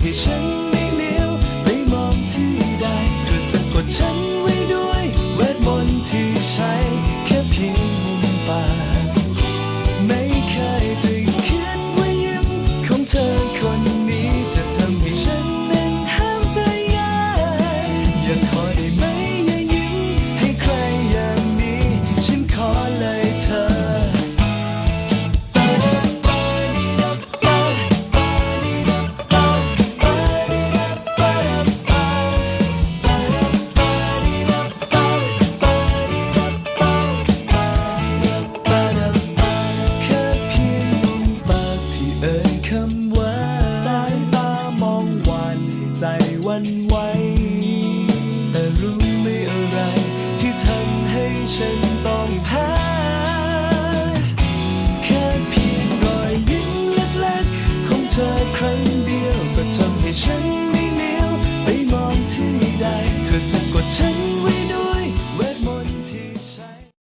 ให้ฉันไม่เลี้ยวไม่มองที่ใดเธอสะกดฉันไว้ด้วยเวทมนต์ที่ใช้แค่เพียงมุมปาก คำว่าสายตามองวานให้ใจวันไหวแต่รู้ไม่อะไรที่ทำให้ฉันต้องแพ้แค่เพียงรอยยิ้มเล็กๆของเธอครั้งเดียวก็ทำให้ฉันไม่เลี้ยวไปมองที่ใด เธอสะกดฉัน